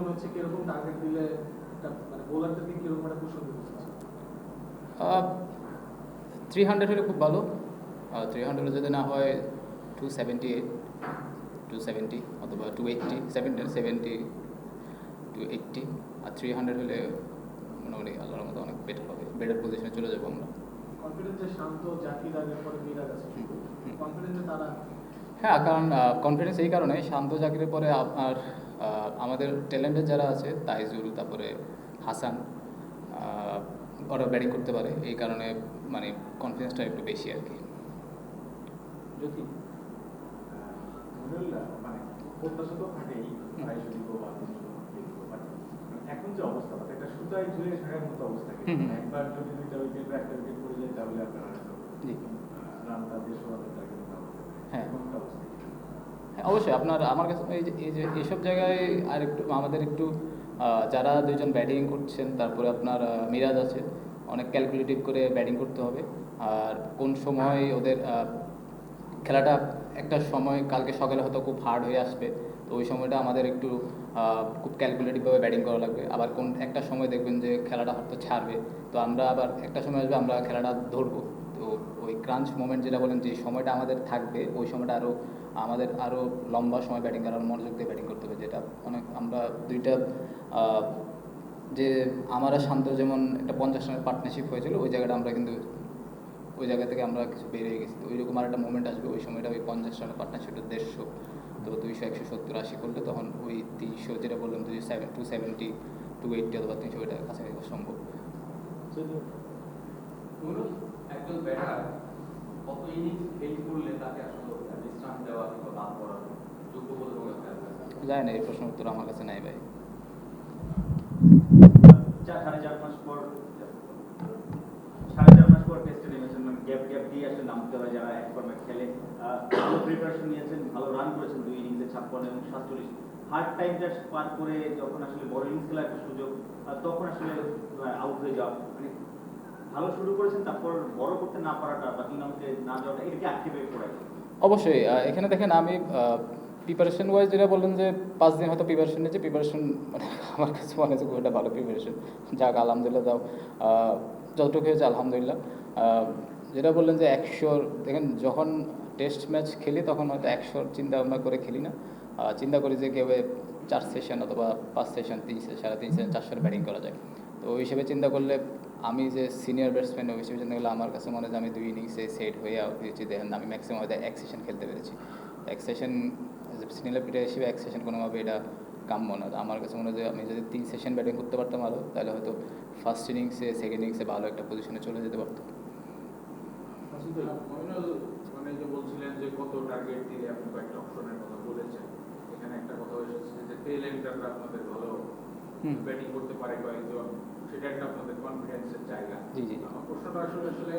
মনে হচ্ছে কীরকম টার্গেট দিলে মানে বোলারদেরকে কীরকম একটা চাচ্ছে থ্রি হান্ড্রেড হলে খুব ভালো। থ্রি হান্ড্রেড যদি না হয় two seventy eight two seventy অথবা two eighty seventy seventy two eighty আর থ্রি হান্ড্রেড হলে মোটামুটি আল্লাহর মতো অনেক বেটার হবে বেটার পজিশনে চলে যাব আমরা। হ্যাঁ কারণ কনফিডেন্স এই কারণে শান্ত চাকরির পরে আপনার আমাদের ট্যালেন্টের যারা আছে তাইজুল তারপরে হাসান ওরা ব্যাটিং করতে পারে এই কারণে মানে কনফিডেন্সটা একটু বেশি আর কি মানে বাট এখন যে অবস্থা একটা সুতায় ঝুলে থাকার মতো অবস্থা। একবার যদি দুইটা উইকেট বা একটা উইকেট পড়ে যায় তাহলে আপনার রানটা। হ্যাঁ। অবস্থা হ্যাঁ অবশ্যই আপনার, আমার কাছে এই যে এই যে এইসব জায়গায় আর একটু আমাদের একটু যারা দুজন ব্যাটিং করছেন, তারপরে আপনার মিরাজ আছে, অনেক ক্যালকুলেটিভ করে ব্যাটিং করতে হবে। আর কোন সময় ওদের খেলাটা একটা সময়, কালকে সকালে হয়তো খুব হার্ড হয়ে আসবে, তো ওই সময়টা আমাদের একটু খুব ক্যালকুলেটিভভাবে ব্যাটিং করা লাগবে। আবার কোন, একটা সময় দেখবেন যে খেলাটা হয়তো ছাড়বে, তো আমরা আবার একটা সময় আসবে, আমরা খেলাটা ধরবো। তো ওই ক্রাঞ্চ মোমেন্ট যেটা বলেন, যে সময়টা আমাদের থাকবে, ওই সময়টা আরও আমাদের আরও লম্বা সময় ব্যাটিং করার মনোযোগ দিয়ে ব্যাটিং করতে হবে, যেটা অনেক আমরা দুইটা যে আমার শান্ত যেমন একটা পঞ্চাশ রানের পার্টনারশিপ হয়েছিল, ওই জায়গাটা আমরা কিন্তু, ওই জায়গা থেকে আমরা কিছু বেরিয়ে গেছি। তো ওইরকম আর একটা মোমেন্ট আসবে, ওই সময়টা ওই পঞ্চাশ রানের পার্টনারশিপটা দেড়শো, তো দুইশো, একশো সত্তর, আশি করলে তখন ওই তিনশো যেটা বললাম দুই seven two seventy two eighty অথবা তিনশো, ওইটা কাছাকাছি সম্ভব। একজন ব্যাটার কত ইনিংস ফেল করলে তাকে আসলে বিশ্রাম দেওয়া কিংবা বাদ করার যোগ্য বলে মনে হয় আপনার? যায় না, এই প্রশ্ন উত্তর আমার কাছে নাই ভাই। মানে ভালো পার করে যখন আসলে বড় ইনিংস খেলার একটা সুযোগ তখন আসলে আউট হয়ে যাওয়া। মানে ভালো শুরু করেছেন, তারপর বড় করতে না পারাটা বা তিন অঙ্কে না যাওয়াটা এটা কি আক্ষেপে পড়ে অবশ্যই এখানে দেখেন আমি প্রিপারেশন ওয়াইজ যেটা বললেন যে পাঁচ দিন হয়তো প্রিপারেশন নিয়েছি প্রিপারেশন মানে আমার কাছে মনে হচ্ছে খুব একটা ভালো প্রিপারেশন যাক, আলহামদুলিল্লাহ দাও যতটুকু হয়েছে আলহামদুলিল্লাহ। যেটা বললেন যে একশোর, দেখেন যখন টেস্ট ম্যাচ খেলি তখন হয়তো একশোর চিন্তা ভাবনা করে খেলি না। চিন্তা করি যে কেউ চার সেশন অথবা পাঁচ সেশন তিন সাড়ে তিন সেশন চারশোর ব্যাটিং করা যায়। তো ওই হিসেবে চিন্তা করলে আমি যে সিনিয়র ব্যাটসম্যান হিসেবে চিন্তা করলে আমার কাছে মনে হয় আমি দুই ইনিংসে সেট হয়ে আউট হয়েছি। দেখেন আমি ম্যাক্সিমাম হয়তো এক সেশন খেলতে পেরেছি। এক সেশন সিনিয়র প্লেয়ার হিসেবে এক সেশন কোনোভাবে এটা কাম্য না। আমার কাছে মনে হয় যে আমি যদি তিন সেশন ব্যাটিং করতে পারতাম আরও তাহলে হয়তো ফার্স্ট ইনিংসে সেকেন্ড ইনিংসে ভালো একটা পজিশনে চলে যেতে পারতাম। মমিনুল মানে যে বলছিলেন যে কত টার্গেট দিলে আপনি কয়েকটা অপশনের কথা বলেছেন এখানে একটা কথা এসেছে যে টেল এন্ডাররা আপনাদের ভালো। ব্যাটিং করতে পারে কয়েকজন। সেটা একটা আপনাদের কনফিডেন্সের জায়গা। জি, জি। আমার প্রশ্নটা আসলে আসলে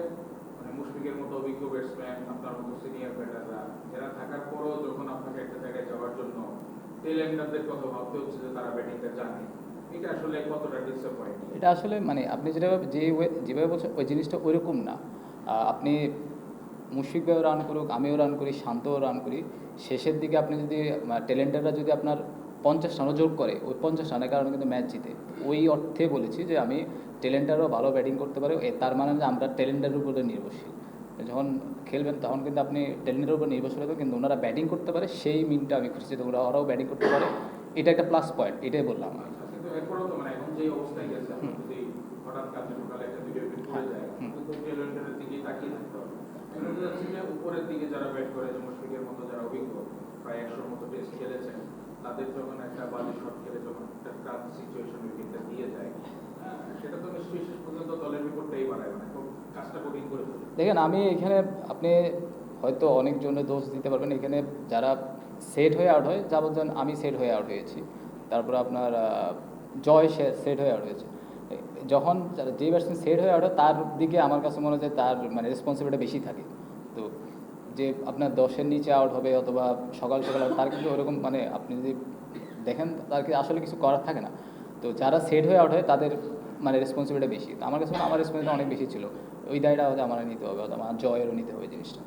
মানে মুশফিকের মতো অভিজ্ঞ ব্যাটসম্যান আপনার মতো সিনিয়র ব্যাটাররা এরা থাকার পরও যখন আপনাকে একটা জায়গায় যাওয়ার জন্য টেল এন্ডারদের কথা ভাবতে হচ্ছে যে তারা ব্যাটিংটা জানে এটা আসলে কতটা ডিসঅ্যাপয়েন্টিং এটা আসলে মানে আপনি যেটা যে যেভাবে বলছেন ওই জিনিসটা ওইরকম না। আপনি মুশফিকভাবে রান করুক আমিও রান করি শান্তও রান করি শেষের দিকে আপনি যদি ট্যালেন্টাররা যদি আপনার পঞ্চাশ রানও যোগ করে ওই পঞ্চাশ রানের কারণে কিন্তু ম্যাচ জিতে। ওই অর্থে বলেছি যে আমি ট্যালেন্টারও ভালো ব্যাটিং করতে পারে এ তার মানে যে আমরা ট্যালেন্টের উপরে নির্ভরশীল। যখন খেলবেন তখন কিন্তু আপনি ট্যালেন্টের উপর নির্ভরশীল হবে কিন্তু ওনারা ব্যাটিং করতে পারে সেই মিনটা আমি খুঁজছি যে ওরা ওরাও ব্যাটিং করতে পারে। এটা একটা প্লাস পয়েন্ট এটাই বললাম আচ্ছা, আমি বলতে চাচ্ছি যে উপরের দিকে যারা ব্যাট করে যে মুশফিকের মতো যারা অভিজ্ঞ প্রায় একশোর মতো টেস্ট খেলেছেন তাদের যখন একটা বাজে শট খেলে যখন একটা কাজ সিচুয়েশন উইকেটটা দিয়ে যায়, সেটা তো নিশ্চয়ই শেষ পর্যন্ত দলের বিপদটাই বাড়ায় মানে কাজটা কঠিন করে দেখেন, আমি এখানে আপনি হয়তো অনেকজনের দোষ দিতে পারবেন, এখানে যারা সেট হয়ে আউট হয় যাবজ্জন আমি সেট হয়ে আউট হয়েছি, তারপর আপনার জয় সেট হয়ে আউট হয়েছে। যখন যে ব্যাটসম্যান সেট হয়ে আউট হয়, তার দিকে আমার কাছে মনে হয় তার মানে রেসপন্সিবিলিটি বেশি থাকে। যে আপনার দশের নিচে আউট হবে অথবা সকাল সকাল তার কিন্তু ওরকম মানে আপনি যদি দেখেন, তার কিন্তু আসলে কিছু করার থাকে না। তো যারা সেট হয়ে আউট হয়, তাদের মানে রেসপন্সিবিলিটি বেশি। তো আমার কাছে আমার রেসপন্সিবিলিটি অনেক বেশি ছিল। ওই দায়টা হয়তো আমার নিতে হবে, অথবা আমার জয়েরও নিতে হবে জিনিসটা।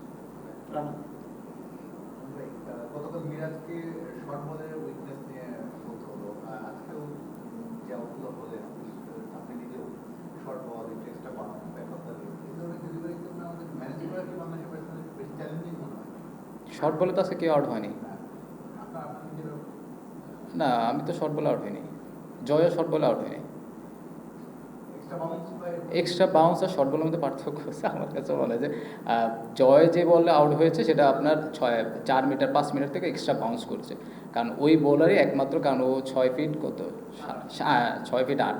গতকাল মিরাজকে শর্ট উইকনেস নিয়ে বলতে হলো। আজকেও যে আপনি নিজেও শর্ট বল শর্ট বলে তো আছে কেউ আউট হয়নি। না আমি তো শর্ট বলে আউট হইনি। জয়ও শর্ট বলে আউট হয়নি এক্সট্রা বাউন্স আর শর্ট বলের মধ্যে পার্থক্য আছে আমার কাছে বলে যে জয় যে বলে আউট হয়েছে সেটা আপনার ছয় চার মিটার পাঁচ মিটার থেকে এক্সট্রা বাউন্স করছে। কারণ ওই বোলারই একমাত্র কারণ ও ছয় ফিট কত? ছয় ফিট আট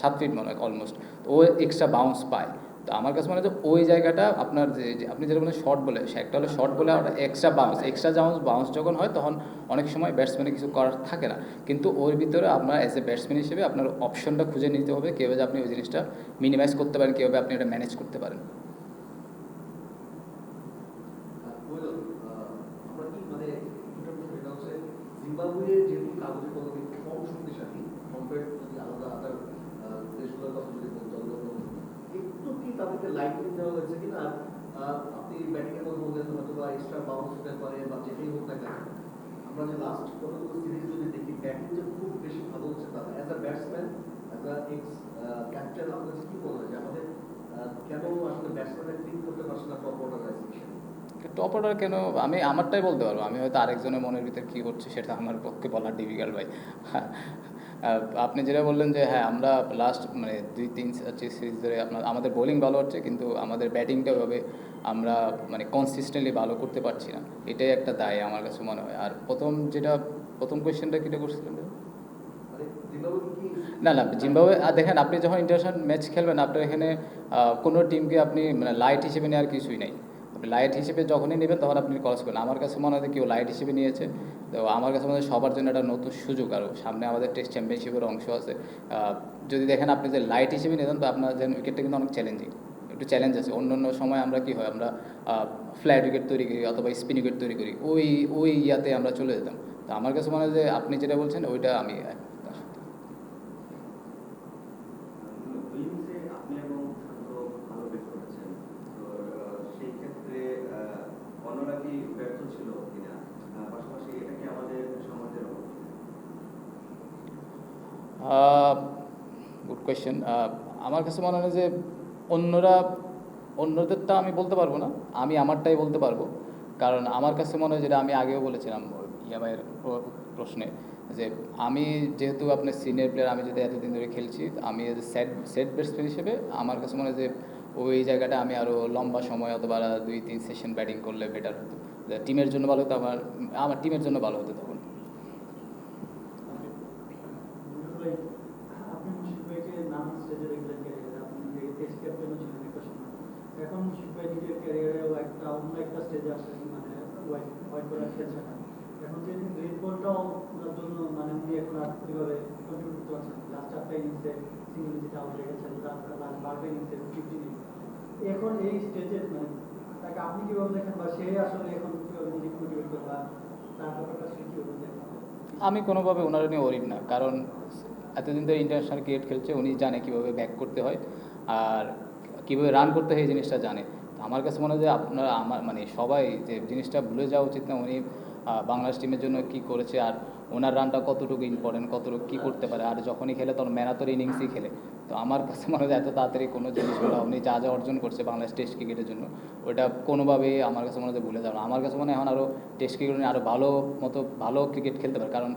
সাত ফিট মনে হয় অলমোস্ট ও এক্সট্রা বাউন্স পায়। তো আমার কাছে মনে যে ওই জায়গাটা আপনার যে যে আপনি যেটা বলেন শর্ট বলে একটা হলো শর্ট বলে আর extra bounce extra bounce bounce যখন হয় তখন অনেক সময় ব্যাটসম্যানের কিছু করার থাকে না। কিন্তু ওর ভিতরে আপনার অ্যাজ এ ব্যাটসম্যান হিসেবে আপনার অপশনটা খুঁজে নিতে হবে কীভাবে আপনি ওই জিনিসটা মিনিমাইজ করতে পারেন কীভাবে আপনি এটা ম্যানেজ করতে পারেন। আর কোয়েল, আহ, আমরা কি মানে দুটো প্রশ্ন এটা হচ্ছে জিম্বাবুয়ে যেহেতু কাগজে কলমে কম শক্তিশালী কম্পেয়ার যদি আলাদা আদার দেশগুলোর কথা যদি বলতে অন্য কোনো একটু কি তাদেরকে লাইটিং দেওয়া হয়েছে কিনা আপনি ব্যাটিং এর কথা বললেন হয়তো বা এক্সট্রা বাউন্স হতে পারে বা যেটাই হোক না কেন। আমরা যে লাস্ট কতগুলো সিরিজ যদি দেখি ব্যাটিং যে খুব বেশি ভালো হচ্ছে তারা as a batsman as a ex captain আপনার কি বলা হয় যে আমাদের কেন আসলে ব্যাটসম্যানরা ক্লিন করতে পারছে না অর্ডার রাইজেশন টপ অর্ডার কেন? আমি আমারটাই বলতে পারব। আমি হয়তো আরেকজনের মনের ভিতরে কী করছে সেটা আমার পক্ষে বলা ডিফিকাল্ট ভাই। আপনি যেটা বললেন যে হ্যাঁ আমরা লাস্ট মানে দুই তিন সিরিজ ধরে আপনার আমাদের বোলিং ভালো হচ্ছে কিন্তু আমাদের ব্যাটিংটা ওইভাবে আমরা মানে কনসিস্টেন্টলি ভালো করতে পারছি না। এটাই একটা দায় আমার কাছে মনে হয়। আর প্রথম যেটা প্রথম কোয়েশ্চেনটা কিটা করছিলেন না না জিম্বাবুয়ে আর দেখেন আপনি যখন ইন্টারন্যাশনাল ম্যাচ খেলবেন আপনার এখানে কোনো টিমকে আপনি মানে লাইট হিসেবে নেওয়ার কিছুই নেই। লাইট হিসেবে যখনই নেবেন তখন আপনি ক্রস করেন আমার কাছে মনে হয় কেউ লাইট হিসেবে নিয়েছে। তো আমার কাছে মনে হয় সবার জন্য একটা নতুন সুযোগ। আরও সামনে আমাদের টেস্ট চ্যাম্পিয়নশিপের অংশ আছে। যদি দেখেন আপনি যে লাইট হিসেবে নিতেন তো আপনার যে উইকেটটা কিন্তু অনেক চ্যালেঞ্জিং একটু চ্যালেঞ্জ আছে। অন্য অন্য সময় আমরা কি হয়, আমরা ফ্ল্যাট উইকেট তৈরি করি অথবা স্পিন উইকেট তৈরি করি। ওই ওই ইয়াতে আমরা চলে যেতাম। তো আমার কাছে মনে হয় যে আপনি যেটা বলছেন, ওইটা আমি একমত তার সাথে। উইংসে আপনি এবং শান্ত ভালো বেট করেছেন তো আহ, সেই ক্ষেত্রে আহ, অন্যরা কি ব্যর্থ ছিল কিনা আহ, পাশাপাশি এটা কি আমাদের সমাজের অবস্থা গুড কোয়েশ্চেন আমার কাছে মনে হয় যে অন্যরা, অন্যদেরটা আমি বলতে পারব না, আমি আমারটাই বলতে পারব। কারণ আমার কাছে মনে হয় যেটা আমি আগেও বলেছিলাম ইয়ামাইয়ের প্রশ্নে, যে আমি যেহেতু আপনার সিনিয়র প্লেয়ার আমি যদি এতদিন ধরে খেলছি, আমি সেট সেট ব্যাটসম্যান হিসেবে আমার কাছে মনে হয় যে ওই জায়গাটা আমি আরও লম্বা সময় অথবা দুই, তিন সেশন ব্যাটিং করলে বেটার হতো। টিমের জন্য ভালো হতো, আমার আমার টিমের জন্য ভালো হতো তখন আপনি মুশিক ভাইকে এখন এই স্টেজে মানে তাকে আপনি কীভাবে দেখেন বা সে আসলে এখন কীভাবে নিজেকে মোটিভেট করে বা তার ব্যাপারটা সে দেখেন? আমি কোনোভাবে ওনার নিয়ে ওরিড না, কারণ এতদিন ধরে ইন্টারন্যাশনাল ক্রিকেট খেলছে, উনি জানে কীভাবে ব্যাক করতে হয় আর কীভাবে রান করতে হয় এই জিনিসটা জানে। আমার কাছে মনে হয় যে আপনার, আমার মানে সবাই যে জিনিসটা ভুলে যাওয়া উচিত না, উনি বাংলাদেশ টিমের জন্য কি করেছে আর ওনার রানটা কতটুকু ইম্পর্টেন্ট কতটুকু কী করতে পারে আর যখনই খেলে তখন ম্যানাতর ইনিংসই খেলে। তো আমার কাছে মনে হয় এত তাড়াতাড়ি কোনো জিনিসগুলো উনি যা যা অর্জন করছে বাংলাদেশ টেস্ট ক্রিকেটের জন্য, ওটা কোনোভাবেই আমার কাছে মনে হয় ভুলে যাবে না। আমার কাছে মনে হয় এখন আরও টেস্ট ক্রিকেট আরও ভালো মতো, ভালো ক্রিকেট খেলতে পারে। কারণ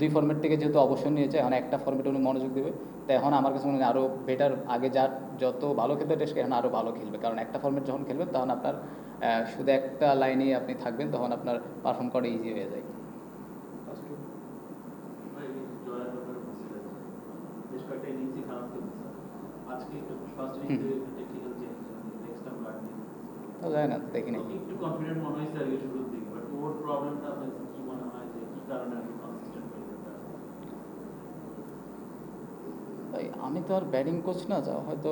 দুই ফর্মেট থেকে যেহেতু অবসর নিয়েছে এখন একটা ফর্মেটে উনি মনোযোগ দেবে। তো এখন আমার কাছে মনে হয় আরও বেটার আগে যার যত ভালো খেলতে টেস্ট এখন আরও ভালো খেলবে। কারণ একটা ফর্মেট যখন খেলবেন তখন আপনার শুধু একটা লাইনেই আপনি থাকবেন তখন আপনার পারফর্ম করা ইজি হয়ে যায়। না দেখিনি একটু কনফিডেন্ট মনে হয়েছে আর শুরুর দিকে। বাট ওর প্রবলেমটা আপনার কি মনে হয় যে কি কারণে আর কি কনসিস্টেন্ট হয়ে যেতে ভাই আমি তো আর ব্যাটিং কোচ না যা হয়তো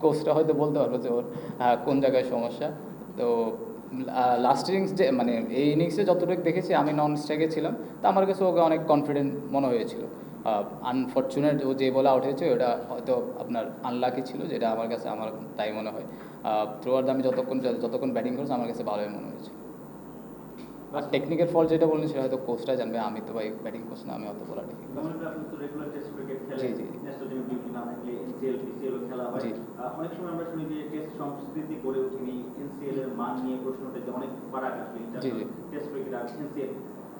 কোচটা হয়তো বলতে পারব যে ওর আহ, কোন জায়গায় সমস্যা। তো লাস্ট ইনিংস যে মানে এই ইনিংসে যতটুকু দেখেছি আমি নন স্ট্রাইকে ছিলাম। তো আমার কাছে ওকে অনেক কনফিডেন্ট মনে হয়েছিল। আনফর্চুনেট ও যে বলে আউট হয়েছে ওটা হয়তো আপনার আনলাকি ছিল যেটা আমার কাছে আমার তাই মনে হয়। থ্রু আমি যতক্ষণ যতক্ষণ ব্যাটিং করেছি আমার কাছে ভালোই মনে হয়েছে। আর টেকনিকের ফল যেটা বললেন সেটা হয়তো কোচটা জানবে আমি তো ভাই ব্যাটিং কোচ না আমি অত বলা ঠিক জি, জি। জি। অনেক সময় আমরা শুনি যে টেস্ট সংস্কৃতি গড়ে ওঠেনি এনসিএল এর মান নিয়ে প্রশ্নটা যে অনেক ফারাক আসলে জি, জি। Test cricket R NCL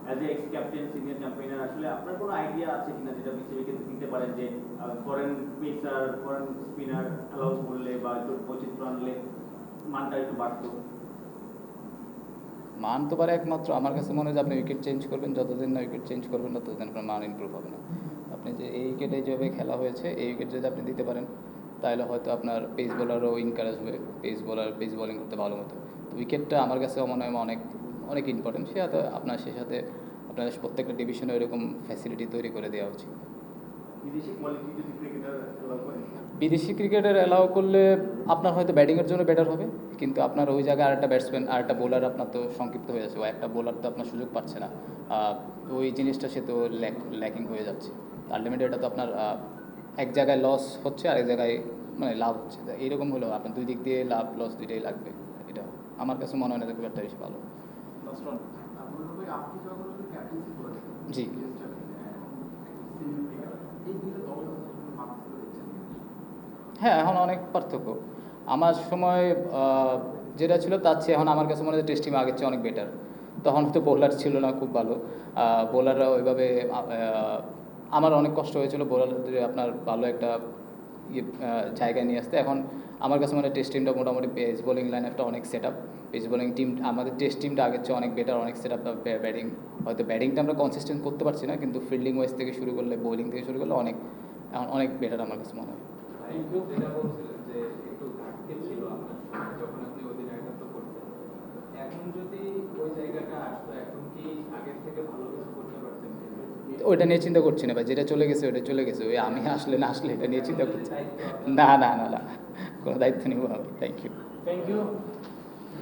as a ex captain senior campaigner আসলে আপনার কোনো আইডিয়া আছে কিনা যেটা বিসিবিকে দিতে পারেন যে foreign pacer foreign spinner allow করলে বা একটু বৈচিত্র্য আনলে মানটা একটু বাড়তো মান তো পারে একমাত্র। আমার কাছে মনে হয় যে আপনি উইকেট চেঞ্জ করবেন যতদিন না উইকেট চেঞ্জ করবেন না ততদিন আপনার মান ইমপ্রুভ হবে না। আপনি যে এই উইকেটে যেভাবে খেলা হয়েছে এই উইকেট যদি আপনি দিতে পারেন তাহলে হয়তো আপনার পেস বোলারও ইনকারেজ হবে পেস বোলার পেস বোলিং করতে ভালো মতো তো উইকেটটা আমার কাছে মনে হয় অনেক অনেক ইম্পর্টেন্ট সে হয়তো আপনার সে সাথে আপনার প্রত্যেকটা ডিভিশনে এরকম ফ্যাসিলিটি তৈরি করে দেওয়া উচিত। বিদেশি ক্রিকেটার অ্যালাউ করলে আপনার হয়তো ব্যাটিংয়ের জন্য বেটার হবে কিন্তু আপনার ওই জায়গায় আরেকটা ব্যাটসম্যান আর একটা বোলার আপনার তো সংক্ষিপ্ত হয়ে যাচ্ছে ও একটা বোলার তো আপনার সুযোগ পাচ্ছে না। ওই জিনিসটা সে তো ল্যাক ল্যাকিং হয়ে যাচ্ছে। আলটিমেটলি এটা তো আপনার এক জায়গায় লস হচ্ছে আর এক জায়গায় মানে লাভ হচ্ছে। তা এইরকম হলেও আপনার দুই দিক দিয়ে লাভ লস দুইটাই লাগবে এটা আমার কাছে মনে হয় না যে খুব একটা বেশি ভালো। জি। হ্যাঁ এখন অনেক পার্থক্য। আমার সময় যেটা ছিল তার চেয়ে এখন আমার কাছে মনে হয় টেস্ট টিম আগের চেয়ে অনেক বেটার তখন তো বোলার ছিল না খুব ভালো। বোলাররা ওইভাবে আমার অনেক কষ্ট হয়েছিল বোলারদের আপনার ভালো একটা ইয়ে জায়গায় নিয়ে আসতে। এখন আমার কাছে মনে টেস্ট টিমটা মোটামুটি পেস বোলিং লাইন একটা অনেক set up pace bowling team আমাদের টেস্ট টিমটা আগের চেয়ে অনেক বেটার অনেক সেট আপ ব্যাটিং হয়তো ব্যাটিংটা আমরা কনসিস্টেন্ট করতে পারছি না, কিন্তু ফিল্ডিং ওয়াইজ থেকে শুরু করলে বোলিং থেকে শুরু করলে অনেক এখন অনেক বেটার আমার কাছে মনে হয়। ঘাটতি ছিল আপনার যখন আপনি অধিনায়কত্ব করতেন? এখন যদি ওই জায়গাটা আসতো এখন কি আগের থেকে ভালো কিছু করতে পারতেন? ওইটা নিয়ে চিন্তা করছি না ভাই যেটা চলে গেছে ওটা চলে গেছে। ওই আমি আসলে না আসলে এটা নিয়ে চিন্তা করছি। না না না না কোনো দায়িত্ব নিব আমি থ্যাংক ইউ থ্যাংক ইউ